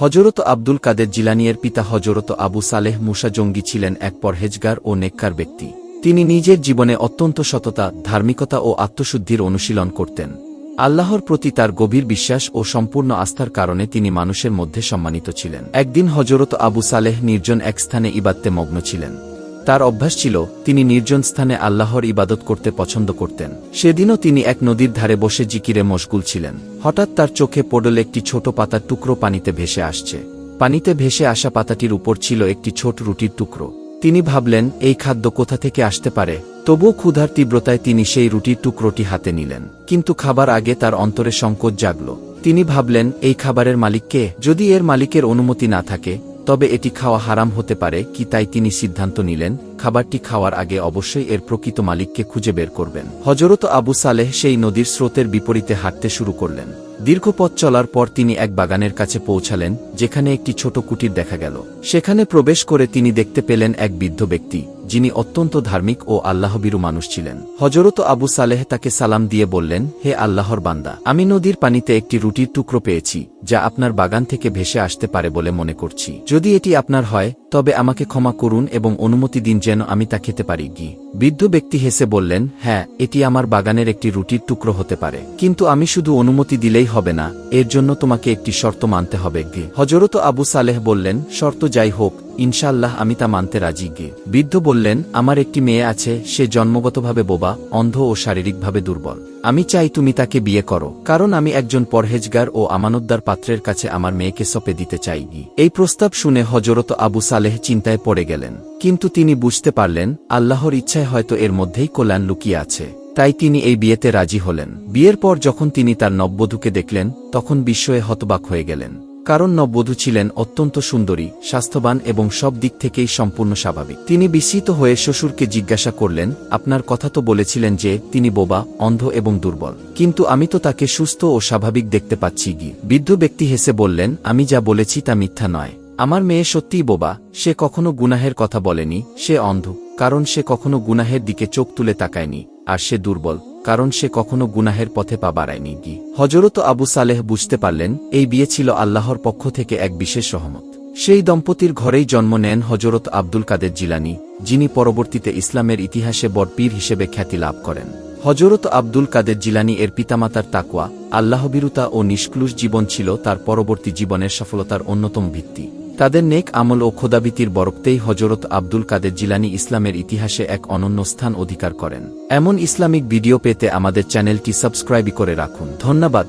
হজরত আব্দুল কাদের জিলানিয়ের পিতা হজরত আবু সালেহ মুসা জঙ্গি ছিলেন এক পরহেজগার ও নেককার ব্যক্তি। তিনি নিজের জীবনে অত্যন্ত সততা, ধার্মিকতা ও আত্মশুদ্ধির অনুশীলন করতেন। আল্লাহর প্রতি তার গভীর বিশ্বাস ও সম্পূর্ণ আস্থার কারণে তিনি মানুষের মধ্যে সম্মানিত ছিলেন। একদিন হজরত আবু সালেহ নির্জন এক স্থানে ইবাদতে মগ্ন ছিলেন। তার অভ্যাস ছিল, তিনি নির্জন স্থানে আল্লাহর ইবাদত করতে পছন্দ করতেন। সেদিনও তিনি এক নদীর ধারে বসে জিকিরে মশগুল ছিলেন। হঠাৎ তার চোখে পড়ল একটি ছোট পাতার টুকরো পানিতে ভেসে আসছে। পানিতে ভেসে আসা পাতাটির উপর ছিল একটি ছোট রুটির টুকরো। তিনি ভাবলেন, এই খাদ্য কোথা থেকে আসতে পারে? তবুও ক্ষুধার তীব্রতায় তিনি সেই রুটির টুকরোটি হাতে নিলেন। কিন্তু খাবার আগে তার অন্তরে সংকোচ জাগল। তিনি ভাবলেন, এই খাবারের মালিককে যদি এর মালিকের অনুমতি না থাকে তবে এটি খাওয়া হারাম হতে পারে কি তাই তিনি সিদ্ধান্ত নিলেন? খাবারটি খাওয়ার আগে অবশ্যই এর প্রকৃত মালিককে খুঁজে বের করবেন। হজরত আবু সালেহ সেই নদীর স্রোতের বিপরীতে হাঁটতে শুরু করলেন। দীর্ঘ পথ চলার পর তিনি এক বাগানের কাছে পৌঁছালেন, যেখানে একটি ছোট কুটির দেখা গেল। সেখানে প্রবেশ করে তিনি দেখতে পেলেন এক বৃদ্ধ ব্যক্তি, যিনি অত্যন্ত ধার্মিক ও আল্লাহবিরু মানুষ ছিলেন। হজরত আবু সালেহ তাকে সালাম দিয়ে বললেন, হে আল্লাহর বান্দা, আমি নদীর পানিতে একটি রুটির টুকরো পেয়েছি, যা আপনার বাগান থেকে ভেসে আসতে পারে বলে মনে করছি। যদি এটি আপনার হয় তবে আমাকে ক্ষমা করুন এবং অনুমতি দিন যেন আমি তা খেতে পারি। গি। বৃদ্ধ ব্যক্তি হেসে বললেন হ্যাঁ এটি আমার বাগানের একটি রুটির টুকরো হতে পারে। কিন্তু আমি শুধু অনুমতি দিলেই হবে না, এর জন্য তোমাকে একটি শর্ত মানতে হবে। গি। হজরত আবু সালেহ বললেন, শর্ত যাই হোক ইনশাল্লাহ আমি তা মানতে রাজি। গে। বৃদ্ধ বললেন, আমার একটি মেয়ে আছে, সে জন্মগতভাবে বোবা, অন্ধ ও শারীরিকভাবে দুর্বল। আমি চাই তুমি তাকে বিয়ে করো, কারণ আমি একজন পরহেজগার ও আমানতদার পাত্রের কাছে আমার মেয়েকে সপে দিতে চাই এই প্রস্তাব শুনে হজরত আবু সালেহ চিন্তায় পড়ে গেলেন। কিন্তু তিনি বুঝতে পারলেন, আল্লাহর ইচ্ছায় হয়তো এর মধ্যেই কল্যাণ লুকিয়ে আছে। তাই তিনি এই বিয়েতে রাজি হলেন। বিয়ের পর যখন তিনি তার নববধূকে দেখলেন, তখন বিস্ময়ে হতবাক হয়ে গেলেন। কারণ নববধূ ছিলেন অত্যন্ত সুন্দরী, স্বাস্থ্যবান এবং সব দিক থেকেই সম্পূর্ণ স্বাভাবিক। তিনি বিস্মিত হয়ে শ্বশুরকে জিজ্ঞাসা করলেন, আপনার কথা তো বলেছিলেন যে তিনি বোবা, অন্ধ এবং দুর্বল। কিন্তু আমি তো তাকে সুস্থ ও স্বাভাবিক দেখতে পাচ্ছি গি। বৃদ্ধ ব্যক্তি হেসে বললেন, আমি যা বলেছি তা মিথ্যা নয়। আমার মেয়ে সত্যিই বোবা, সে কখনো গুনাহের কথা বলেনি, সে অন্ধ, কারণ সে কখনো গুনাহের দিকে চোখ তুলে তাকায়নি, আর সে দুর্বল। কারণ সে কখনো গুনাহের পথে পা বাড়ায়নি। গি হজরত আবু সালেহ বুঝতে পারলেন, এই বিয়ে ছিল আল্লাহর পক্ষ থেকে এক বিশেষ সহমত সেই দম্পতির ঘরেই জন্ম নেন হজরত আব্দুল কাদের জিলানি, যিনি পরবর্তীতে ইসলামের ইতিহাসে বড়পীর হিসেবে খ্যাতি লাভ করেন। হজরত আব্দুল কাদের জিলানি এর পিতামাতার তাকওয়া, আল্লাহবিরুতা ও নিষ্ক্লুষ জীবন ছিল তার পরবর্তী জীবনের সফলতার অন্যতম ভিত্তি। তাদের নেক আমল ও খোদাবিতির বরক্তেই হজরত আব্দুল কাদের জিলানি ইসলামের ইতিহাসে এক অনন্য স্থান অধিকার করেন। এমন ইসলামিক ভিডিও পেতে আমাদের চ্যানেলটি সাবস্ক্রাইব করে রাখুন। ধন্যবাদ।